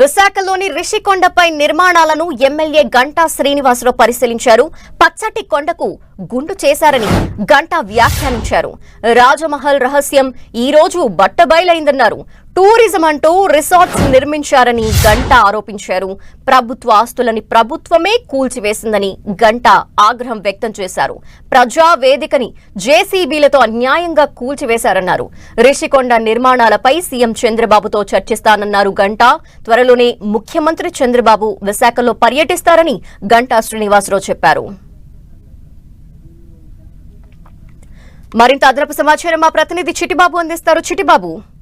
విశాఖలోని రిషికొండపై నిర్మాణాలను ఎమ్మెల్యే గంటా శ్రీనివాసరావు పరిశీలించారు. పచ్చటి కొండకు గుండు చేశారని గంటా వ్యాఖ్యానించారు. రాజమహల్ రహస్యం ఈ రోజు బట్టబయలైందన్నారు. టూరిజం అంటూ రిసార్ట్స్ నిర్మించారని గంట ఆరోపించారు. ప్రభుత్వ ఆస్తులని ప్రభుత్వమే కూల్చివేసిందని గంట ఆగ్రహం వ్యక్తం చేశారు. ప్రజా వేదికని జేసీబీలతో అన్యాయంగా కూల్చివేశారన్నారు. రిషికొండ నిర్మాణాలపై సీఎం చంద్రబాబుతో చర్చిస్తానన్నారు గంట. త్వరలోనే ముఖ్యమంత్రి చంద్రబాబు విశాఖలో పర్యటిస్తారని గంటా శ్రీనివాసరావు చెప్పారు. మరింత అదనపు సమాచారం మా ప్రతినిధి చిటిబాబు అందిస్తారు. చిటిబాబు.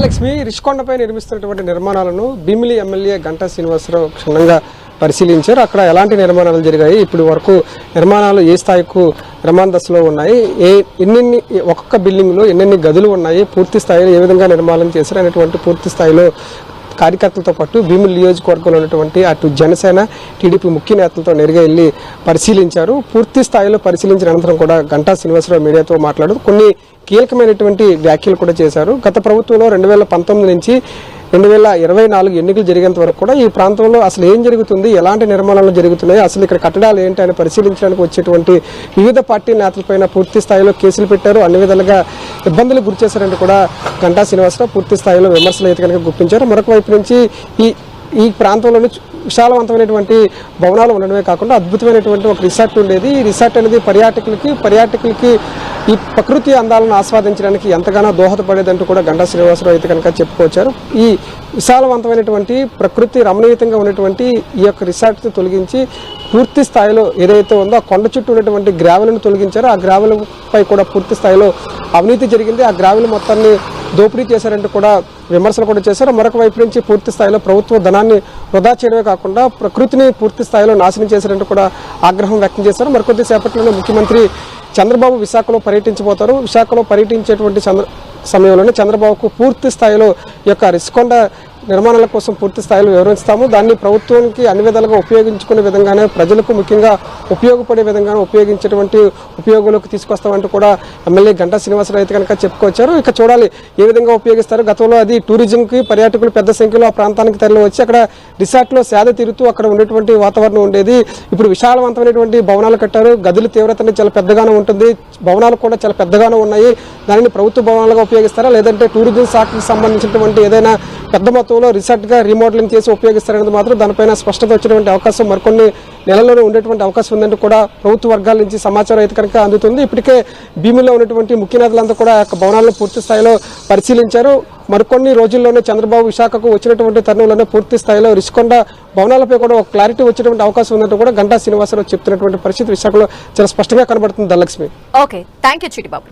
లక్ష్మి రిషికొండపై నిర్మిస్తున్నటువంటి నిర్మాణాలను భీమిలి ఎమ్మెల్యే గంటా శ్రీనివాసరావు క్షుణ్ణంగా పరిశీలించారు. అక్కడ ఎలాంటి నిర్మాణాలు జరిగాయి? ఇప్పటి వరకు నిర్మాణాలు ఏ స్థాయికు నిర్మాణ దశలో ఉన్నాయి? ఏ ఎన్నెన్ని ఒక్కొక్క బిల్డింగ్లో ఎన్నెన్ని గదులు ఉన్నాయి? పూర్తి స్థాయిలో ఏ విధంగా నిర్మాణం చేశారు? అనేటువంటి పూర్తి స్థాయిలో కార్యకర్తలతో పాటు భీముల నియోజకవర్గంలో ఉన్నటువంటి అటు జనసేన టీడీపీ ముఖ్య నేతలతో నేరుగా వెళ్ళి పరిశీలించారు. పూర్తి స్థాయిలో పరిశీలించిన అనంతరం కూడా గంటా శ్రీనివాసరావు మీడియాతో మాట్లాడుతూ కొన్ని కీలకమైనటువంటి వ్యాఖ్యలు కూడా చేశారు. గత ప్రభుత్వంలో రెండు వేల పంతొమ్మిది నుంచి రెండు వేల ఇరవై నాలుగు ఎన్నికలు జరిగేంత వరకు కూడా ఈ ప్రాంతంలో అసలు ఏం జరుగుతుంది? ఎలాంటి నిర్మాణాలు జరుగుతున్నాయి? అసలు ఇక్కడ కట్టడాలు ఏంటి? అని పరిశీలించడానికి వచ్చేటువంటి వివిధ పార్టీ నేతలపైన పూర్తి స్థాయిలో కేసులు పెట్టారు. అన్ని విధాలుగా ఇబ్బందులు గురిచేశారని కూడా గంటా శ్రీనివాసరావు పూర్తి స్థాయిలో విమర్శలు అయితే కనుక గుప్పించారు. మరొక వైపు నుంచి ఈ ఈ ప్రాంతంలోని విశాలవంతమైనటువంటి భవనాలు ఉండడమే కాకుండా అద్భుతమైనటువంటి ఒక రిసార్ట్ ఉండేది. ఈ రిసార్ట్ అనేది పర్యాటకులకి పర్యాటకులకి ఈ ప్రకృతి అందాలను ఆస్వాదించడానికి ఎంతగానో దోహదపడేదంటూ కూడా గంటా శ్రీనివాసరావు అయితే కనుక చెప్పుకొచ్చారు. ఈ విశాలవంతమైనటువంటి ప్రకృతి రమణీయతంగా ఉన్నటువంటి ఈ యొక్క రిసార్ట్ తొలగించి పూర్తి స్థాయిలో ఏదైతే ఉందో ఆ కొండ చుట్టూ ఉన్నటువంటి గ్రావెలను తొలగించారో ఆ గ్రావెలపై కూడా పూర్తి స్థాయిలో అవినీతి జరిగింది. ఆ గ్రావెల మొత్తాన్ని దోపిడీ చేశారంటూ కూడా విమర్శలు కూడా చేశారు. మరొక వైపు నుంచి పూర్తి స్థాయిలో ప్రభుత్వ ధనాన్ని వృధా చేయడమే కాకుండా ప్రకృతిని పూర్తి స్థాయిలో నాశనం చేశారంటూ కూడా ఆగ్రహం వ్యక్తం చేశారు. మరికొద్ది సేపట్లోనే ముఖ్యమంత్రి చంద్రబాబు విశాఖలో పర్యటించబోతారు. విశాఖలో పర్యటించేటువంటి చంద్ర సమయంలోనే చంద్రబాబుకు పూర్తి స్థాయిలో ఈ యొక్క రిస్కొండ నిర్మాణాల కోసం పూర్తి స్థాయిలో వివరిస్తాము. దాన్ని ప్రభుత్వానికి అన్ని విధాలుగా ఉపయోగించుకునే విధంగానే ప్రజలకు ముఖ్యంగా ఉపయోగపడే విధంగానే ఉపయోగించేటువంటి ఉపయోగంలోకి తీసుకొస్తామంటూ కూడా ఎమ్మెల్యే గంటా శ్రీనివాసరావు అయితే కనుక చెప్పుకొచ్చారు. ఇక చూడాలి ఏ విధంగా ఉపయోగిస్తారు. గతంలో అది టూరిజంకి పర్యాటకులు పెద్ద సంఖ్యలో ఆ ప్రాంతానికి తరలి వచ్చి అక్కడ రిసార్ట్లో సేద తీరుతూ అక్కడ ఉండేటువంటి వాతావరణం ఉండేది. ఇప్పుడు విశాలవంతమైనటువంటి భవనాలు కట్టారు. గదుల తీవ్రత చాలా పెద్దగానే ఉంటుంది. భవనాలు కూడా చాలా పెద్దగానే ఉన్నాయి. దానిని ప్రభుత్వ భవనాలుగా ఉపయోగిస్తారా? లేదంటే టూరిజం శాఖకు సంబంధించినటువంటి ఏదైనా పెద్ద మొత్తం మొత్తంలో రిసార్ట్గా రీమోడలింగ్ చేసి ఉపయోగిస్తారనేది మాత్రం దానిపైన స్పష్టత వచ్చేటువంటి అవకాశం మరికొన్ని నెలల్లోనే ఉండేటువంటి అవకాశం ఉందంటూ కూడా ప్రభుత్వ వర్గాల నుంచి సమాచారం అయితే కనుక అందుతుంది. ఇప్పటికే భీమిలో ఉన్నటువంటి ముఖ్య నేతలంతా కూడా ఆ యొక్క భవనాలను పూర్తి స్థాయిలో పరిశీలించారు. మరికొన్ని రోజుల్లోనే చంద్రబాబు విశాఖకు వచ్చినటువంటి తరుణంలోనే పూర్తి స్థాయిలో రిషికొండ భవనాలపై కూడా ఒక క్లారిటీ వచ్చేటువంటి అవకాశం ఉందంటూ కూడా గంటా శ్రీనివాసరావు చెప్తున్నటువంటి పరిస్థితి విశాఖలో చాలా స్పష్టంగా కనబడుతుంది Dhanalakshmi. Okay. Thank you Chitibabu.